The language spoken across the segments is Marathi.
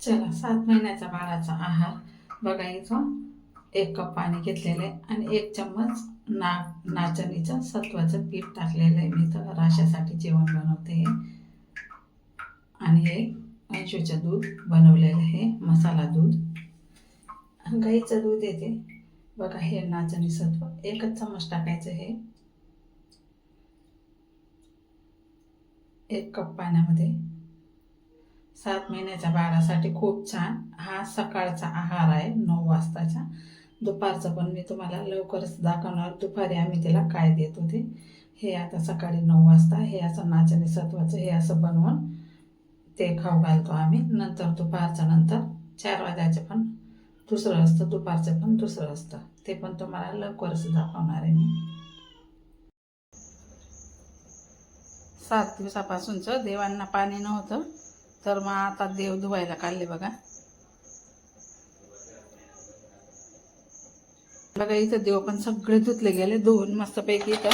चला सात महिन्याचा बाळाचा आहार बघा इथं एक कप पाणी घेतलेलं आहे आणि एक चम्मच ना नाचणीचं सत्वाचं पीठ टाकलेलं आहे. मी तर राशासाठी जेवण बनवते आणि हे म्हैसूचं दूध बनवलेलं आहे मसाला दूध. गाईचं दूध येते बघा हे नाचणी सत्व. एकच चम्मच टाकायचं हे एक कप पाण्यामध्ये सात महिन्याच्या बाळासाठी खूप छान. हा सकाळचा आहार आहे नऊ वाजताचा. दुपारचं पण मी तुम्हाला लवकरच दाखवणार. दुपारी आम्ही त्याला काय देत होते हे आता सकाळी नऊ वाजता. हे असं नाचणी सत्वाचं हे असं बनवून ते खाऊ घालतो आम्ही. नंतर दुपारचं नंतर चार वाजायचं पण. दुसरं असतं दुपारचं पण दुसरं असतं. ते पण तुम्हाला लवकरच दाखवणार आहे मी. सात दिवसापासूनचं देवांना पाणी नव्हतं. तर मग आता देव धुवायला काढले बघा. बघा इथं देव पण सगळे धुतले गेले. धुवून मस्तपैकी इथं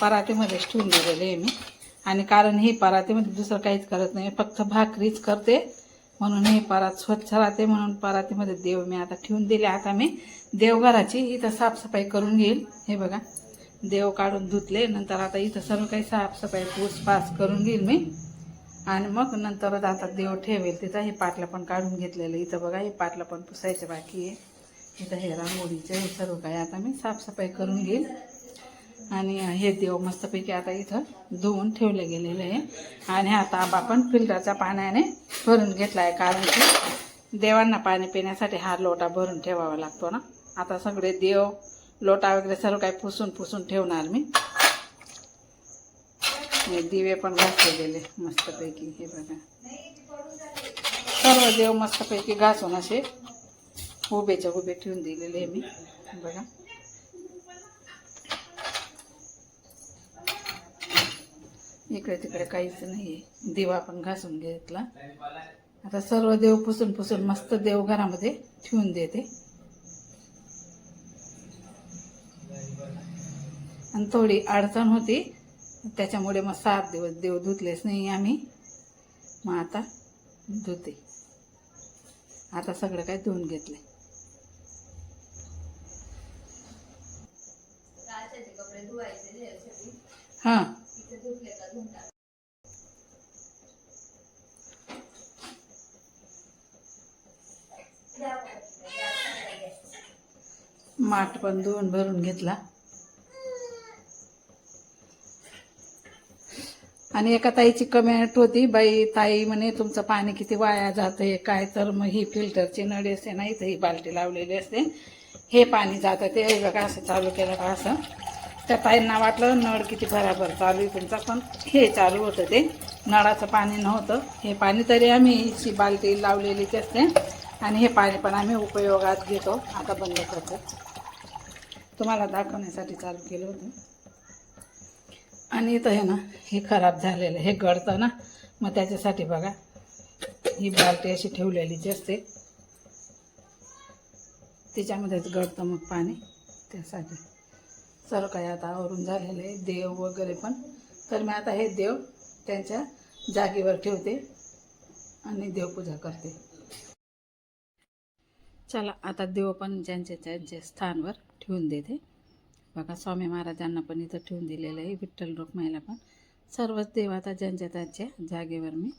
परातीमध्येच ठेवून दिलेले आहे मी. आणि कारण हे परातीमध्ये दुसरं काहीच करत नाही. फक्त भाकरीच करते. म्हणून हे परात स्वच्छ राहते. म्हणून परातीमध्ये देव मी आता ठेवून दिले. आता मी देवघराची इथं साफसफाई करून घेईल. हे बघा. देव काढून धुतले. नंतर आता इथं सर्व काही साफसफाई पूसपास करून घेईल मी. आणि मग नंतरच आता देव ठेवेल तिथं हे पाटलं पण काढून घेतलेलं इथं बघा हे पाटलं पण पुसायचं बाकी आहे. इथं हे रांगोळीचं हे सर्व काही आता मी साफसफाई करून घेईल. आणि हे देव मस्तपैकी आता इथं धुवून ठेवलं गेलेलं आहे. आणि हा आबा पण फिल्टरच्या पाण्याने भरून घेतला आहे कारण की देवांना पाणी पिण्यासाठी हा लोटा भरून ठेवावा लागतो ना. आता सगळे देव लोटा वगैरे सर्व काही पुसून पुसून ठेवणार मी. हे दिवे पण घासले गेले मस्तपैकी हे बघा. सर्व देव मस्तपैकी घासून असे उभेच्या उभे ठेवून दिलेले आहे मी बघा. इकडे तिकडे काहीच नाही आहे दिवा पण घासून घेतला. आता सर्व देव पुसून पुसून मस्त देव घरामध्ये ठेवून देते. आणि थोडी अडचण होती त्याच्यामुळे मग सात दिवस देव धुतलेच नाही आम्ही. मग आता धुते. आता सगळं काय धुवून घेतले हां. माठ पण धुवून भरून घेतला. आणि एका ताईची कमेंट होती बाई ताई म्हणे तुमचं पाणी किती वाया जातंय काय तर मग ही फिल्टरची नळी असते ना तर ही बाल्टी लावलेली असते. हे पाणी जातं ते बघा असं चालू केलं का असं. त्या ताईंना वाटलं नळ किती बराबर चालू आहे तुमचा पण हे चालू होतं ते. नळाचं पाणी नव्हतं. हे पाणी तरी आम्ही हिची बाल्टी लावलेलीच असते. आणि हे पाणी पण आम्ही उपयोगात घेतो. आता बंद करतो. तुम्हाला दाखवण्यासाठी चालू केलं होतं. आणि इथं हे ना हे खराब झालेलं हे गळतं ना. मग त्याच्यासाठी बघा ही बाल्टी अशी ठेवलेलीच असते. तिच्यामध्येच गळतं मग पाणी. त्यासाठी सर्व काही आता आवरून झालेलं आहे देव वगैरे पण. तर मी आता हे देव त्यांच्या जागेवर ठेवते आणि देवपूजा करते. चला आता देव पण ज्यांच्या त्यांच्या स्थानवर ठेवून देते. बघा स्वामी महाराजांना पण इथं ठेवून दिलेलं आहे विठ्ठल रुक्माईला पण. सर्वच देवाता ज्यांच्या त्यांच्या जागेवर मी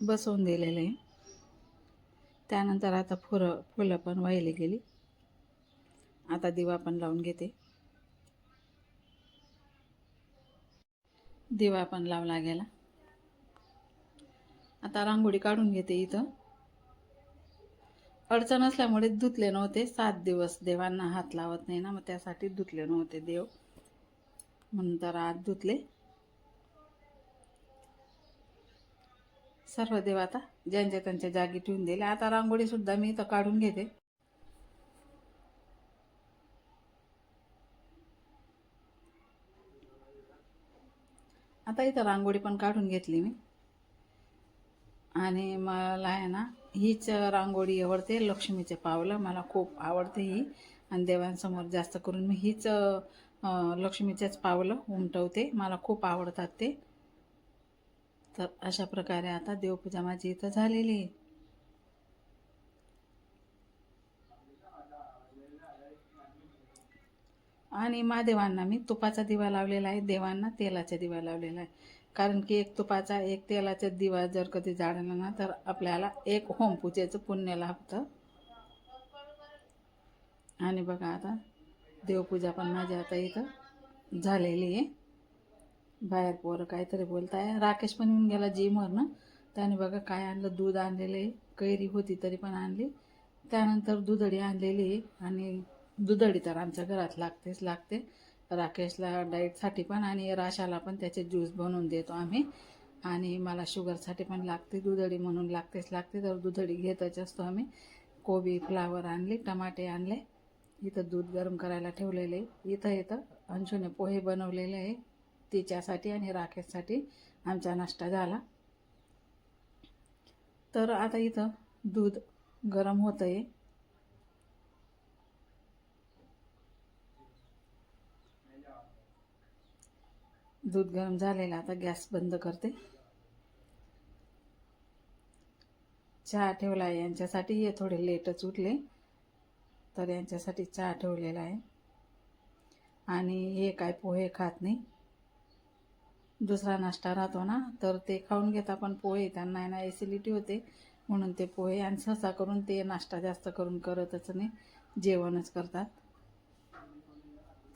बसवून दिलेलं आहे. त्यानंतर आता फुलं फुलं पण वाहिली गेली. आता दिवा पण लावून घेते. दिवा पण लावला गेला. आता रांगोळी काढून घेते इथं. अडचण असल्यामुळे धुतले नव्हते. सात दिवस देवांना हात लावत नाही ना मग त्यासाठी धुतले नव्हते देव. म्हणून तर आज धुतले. सर्व देव आता ज्यांच्या त्यांच्या जागी ठेवून दिले. आता रांगोळी सुद्धा मी इथं काढून घेते. आता इथं रांगोळी पण काढून घेतली मी. आणि मला आहे ना हीच रांगोळी आवडते लक्ष्मीच्या पावला. मला खूप आवडते ही. आणि देवांसमोर जास्त करून मी हीच लक्ष्मीच्याच पावलं उमटवते. मला खूप आवडतात ते. तर अशा प्रकारे आता देवपूजा माझी इथं झालेली आहे. आणि महादेवांना मी तुपाचा दिवा लावलेला आहे. देवांना तेलाचा दिवा लावलेला आहे. कारण की एक तुपाचा एक तेलाचा दिवा जर कधी जाळला ना तर आपल्याला एक होमपूजेचं पुण्य लाभतं. आणि बघा आता देवपूजा पण माझी आता इथं झालेली आहे. बाहेर पोरं काहीतरी बोलताय. राकेश पण येऊन गेला जिमवरनं त्याने बघा काय आणलं दूध आणलेलं आहे. कैरी होती तरी पण आणली. त्यानंतर दुधडी आणलेली आहे. आणि दुधडी तर आमच्या घरात लागतेच लागते. राकेशला डाईटसाठी पण आणि राशाला पण त्याचे ज्यूस बनवून देतो आम्ही. आणि मला शुगरसाठी पण लागते दुधडी म्हणून लागतेच लागते तर दुधडी घेतच असतो आम्ही. कोबी फ्लावर आणले टमाटे आणले. इथं दूध गरम करायला ठेवलेले इथं इथं. अंशूने पोहे बनवलेले आहे तिच्यासाठी आणि राकेशसाठी. आमचा नाश्ता झाला. तर आता इथं दूध गरम होतं आहे दूध गरम झालेलं आता गॅस बंद करते. चहा ठेवला आहे. यांच्यासाठी हे थोडे लेटच उठले. तर यांच्यासाठी चहा ठेवलेला आहे. आणि हे काय पोहे खात नाही. दुसरा नाश्ता राहतो ना. तर ते खाऊन घेता पण पोहे. त्यांना आहे ना ॲसिडिटी होते. म्हणून ते पोहे आणि सहसा करून ते नाश्ता जास्त करून करतच नाही. जेवणच करतात.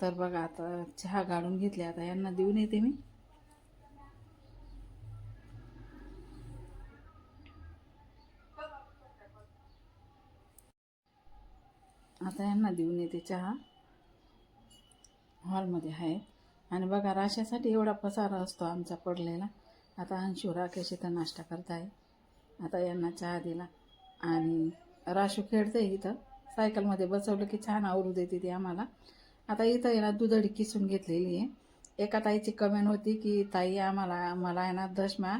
तर बघा आता चहा गाळून घेतले आता यांना देऊन येते मी. आता यांना देऊन येते चहा. हॉलमध्ये आहे. आणि बघा राशासाठी एवढा पसारा असतो आमचा पडलेला. आता अंशू राकेश इथं नाश्ता करताय. आता यांना चहा दिला. आणि राशू खेळते इथं. सायकलमध्ये बसवलं की छान आवरू देते ती आम्हाला. आता इथं आहे ना दुधडी किसून घेतलेली आहे. एका ताईची कमेंट होती की ताई आम्हाला मला आहे ना दशम्या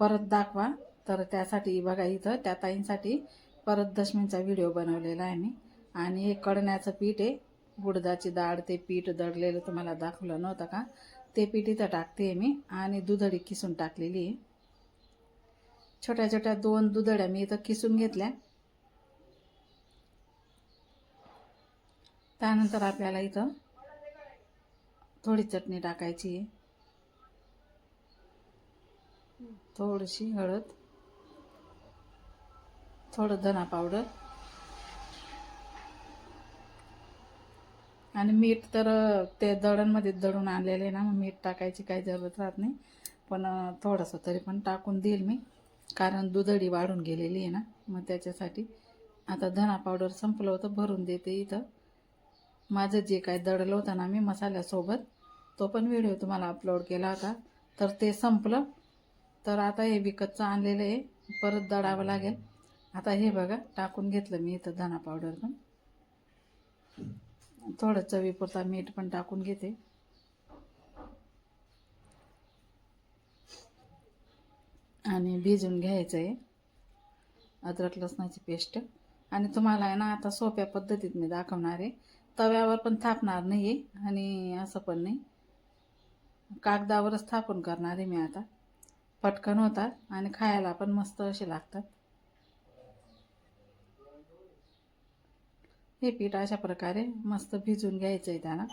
परत दाखवा. तर त्यासाठी बघा इथं त्या ताईंसाठी परत दशमींचा व्हिडिओ बनवलेला आहे मी. आणि हे कडण्याचं पीठ आहे. उडदाची डाळ ते पीठ दडलेलं तुम्हाला दाखवलं नव्हतं का? ते पीठ इथं टाकते मी आणि दुधडी किसून टाकलेली आहे. छोट्या छोट्या दोन दुधड्या मी इथं किसून घेतल्या. त्यानंतर आपल्याला इथं थोडी चटणी टाकायची. आहे थोडीशी हळद. थोडं धना पावडर. आणि मीठ तर ते दळणमध्ये दळून आणलेले ना मग मीठ टाकायची काही जरूरत राहत नाही. पण थोडंसं तरी पण टाकून देईल मी. कारण दुधडी वाढून गेलेली आहे ना मग त्याच्यासाठी. आता धना पावडर संपलं होतं भरून देते इथं. माझं जे काय दडलं होतं ना मी मसाल्यासोबत तो पण व्हिडिओ तुम्हाला अपलोड केला होता. तर ते संपलं. तर आता हे विकतचं आणलेलं आहे. परत दडावं लागेल. आता हे बघा टाकून घेतलं मी इथं धना पावडर पण. थोडं चवीपुरता मीठ पण टाकून घेते. आणि भिजून घ्यायचं आहे. अद्रक लसणाची पेस्ट. आणि तुम्हाला आहे ना आता सोप्या पद्धतीत मी दाखवणार आहे. तव्यावर पण थापणार नाही आहे आणि असं पण नाही. कागदावरच थापून करणार आहे मी आता. पटकन होतात आणि खायला पण मस्त असे लागतात. हे पीठ अशा प्रकारे मस्त भिजून घ्यायचं आहे त्याला.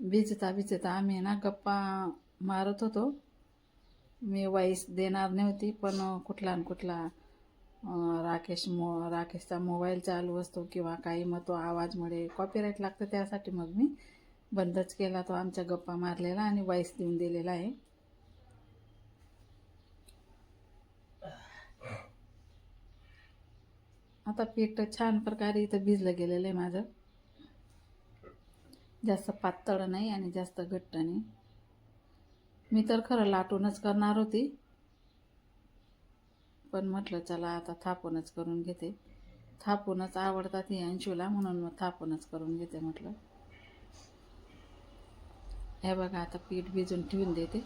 भिजता भिजता आम्ही ना गप्पा मारत होतो. मी वाईस देणार नव्हती पण कुठला न कुठला राकेश मो राकेशचा मोबाईल चालू असतो किंवा काही मग तो आवाजमुळे कॉपीराईट लागतं त्यासाठी मग मी बंदच केला तो आमच्या गप्पा मारलेला आणि वाईस देऊन दिलेला आहे. आता पीठ छान प्रकारे इथं भिजलं गेलेलं आहे माझं. जास्त पातळ नाही आणि जास्त घट्ट नाही. मी तर खरं लाटूनच करणार होती. पण म्हटलं चला आता थापूनच करून घेते. थापूनच आवडतात ही अंशूला म्हणून मग थापूनच करून घेते म्हटलं. हे बघा आता पीठ भिजून ठेवून देते.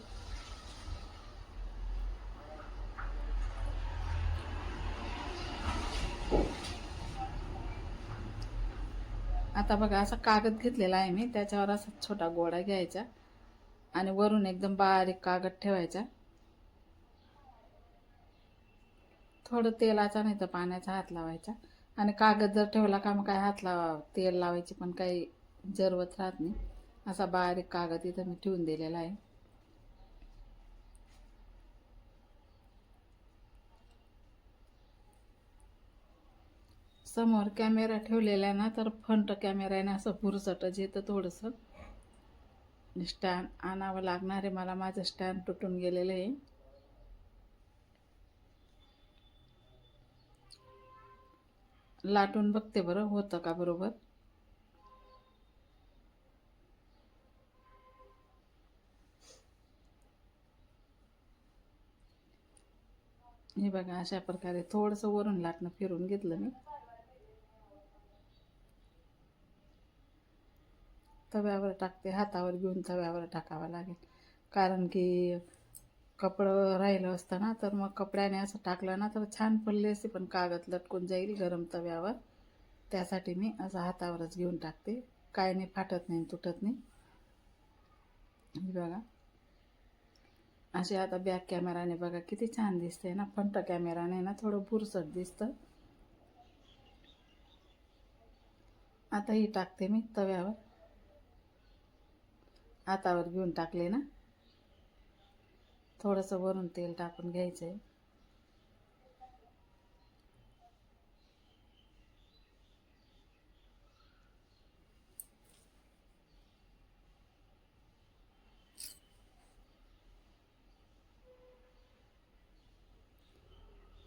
आता बघा असा कागद घेतलेला आहे मी त्याच्यावर असा छोटा गोळा घ्यायचा. आणि वरून एकदम बारीक कागद ठेवायचा. थोडं तेलाचा नाही तर पाण्याचा हात लावायचा. आणि कागद जर ठेवला का मग काय हात लावा तेल लावायची पण काही जरवत राहत नाही. असा बारीक कागद इथं मी ठेवून दिलेला आहे. समोर कॅमेरा ठेवलेला आहे ना तर फ्रंट कॅमेरा आहे ना असं भुरसटच येतं थोडंसं. स्टँड आणावं लागणार आहे. मला माझं स्टँड तुटून गेलेलं आहे. लाटून बघते बरं होतं का बरोबर? हे बघा अशा प्रकारे थोडंसं वरून लाटणं फिरून घेतलं मी. तव्यावर टाकते हातावर घेऊन तव्यावर टाकावं लागेल. कारण की कपडं राहिलं असतं ना तर मग कपड्याने असं टाकलं ना तर छान पडले असते पण कागद लटकून जाईल गरम तव्यावर. त्यासाठी मी असं हातावरच घेऊन टाकते. काय नाही फाटत नाही तुटत नाही. बघा. असे आता बॅक कॅमेराने बघा किती छान दिसते ना. फ्रंट कॅमेराने ना थोडं बुरसट दिसतं. आता ही टाकते मी तव्यावर. हातावर घेऊन टाकले ना. थोडंसं वरून तेल टाकून घ्यायचं आहे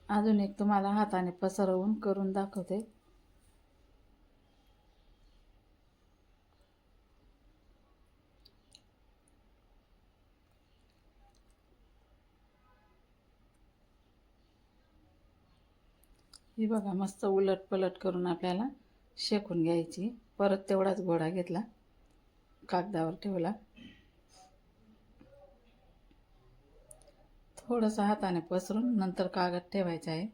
अजून एक तुम्हाला हाताने पसरवून करून दाखवते. ही बघा मस्त उलट पलट करून आपल्याला शेकून घ्यायची. परत तेवढाच घोडा घेतला कागदावर ठेवला. थोडंसं हाताने पसरून नंतर कागद ठेवायचा आहे.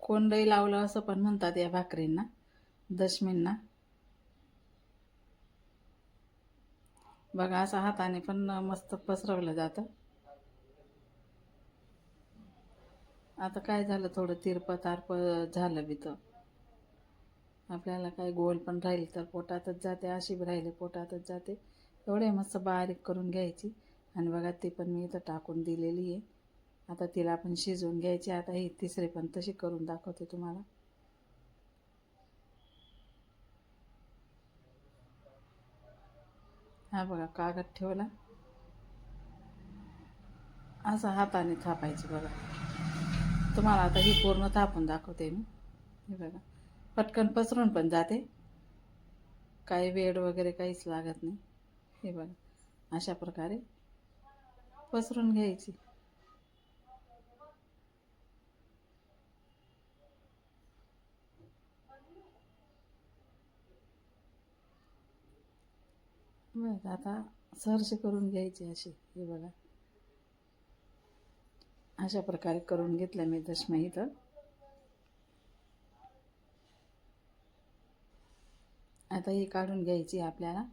कोंडही लावलं असं पण म्हणतात या भाकरींना दशमींना. बघा असं हाताने पण मस्त पसरवलं जातं. आता काय झालं? थोडं तिरप तारप झालं बी तर. आपल्याला काय गोल पण राहील तर पोटातच जाते अशी बी राहिली पोटातच जाते. एवढे मस्त बारीक करून घ्यायची. आणि बघा ती पण मी इथं टाकून दिलेली आहे. आता तिला पण शिजवून घ्यायची. आता ही तिसरी पण तशी करून दाखवते तुम्हाला. हा बघा कागद ठेवला. असं हाताने थापायची बघा. तुम्हाला आता ही पूर्ण थापून दाखवते मी. हे बघा. पटकन पसरून पण जाते. काही वेड वगैरे काहीच लागत नाही. हे बघा. अशा प्रकारे पसरून घ्यायची. बस आता सर्च करून घ्यायची अशी हे बघा. अशा प्रकारे करून घेतलं मी दशमही इथं. आता ही काढून घ्यायची आपल्याला.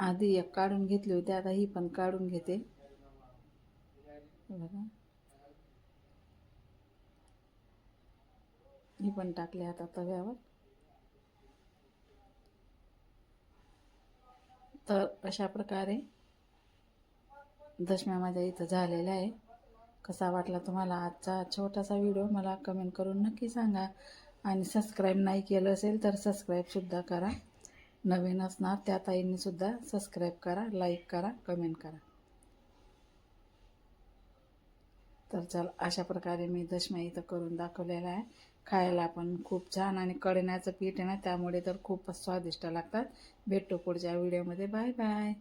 आधी एक काढून घेतली होती आता ही पण काढून घेते. बघा. हे पण टाकले आता तव्यावर. तर अशा प्रकारे दशम्या माझ्या इथं झालेल्या आहे. कसा वाटला तुम्हाला आजचा छोटासा व्हिडिओ मला कमेंट करून नक्की सांगा. आणि सबस्क्राईब नाही केलं असेल तर सबस्क्राईबसुद्धा करा. नवीन असणार त्या ताईंनीसुद्धा सबस्क्राईब करा लाईक करा कमेंट करा. तर चल अशा प्रकारे मी दशम्या इथं करून दाखवलेला आहे. खायला पण खूप छान आणि कळण्याचं पीठ आहे ना त्यामुळे तर खूपच स्वादिष्ट लागतात. भेटतो पुढच्या व्हिडिओमध्ये बाय बाय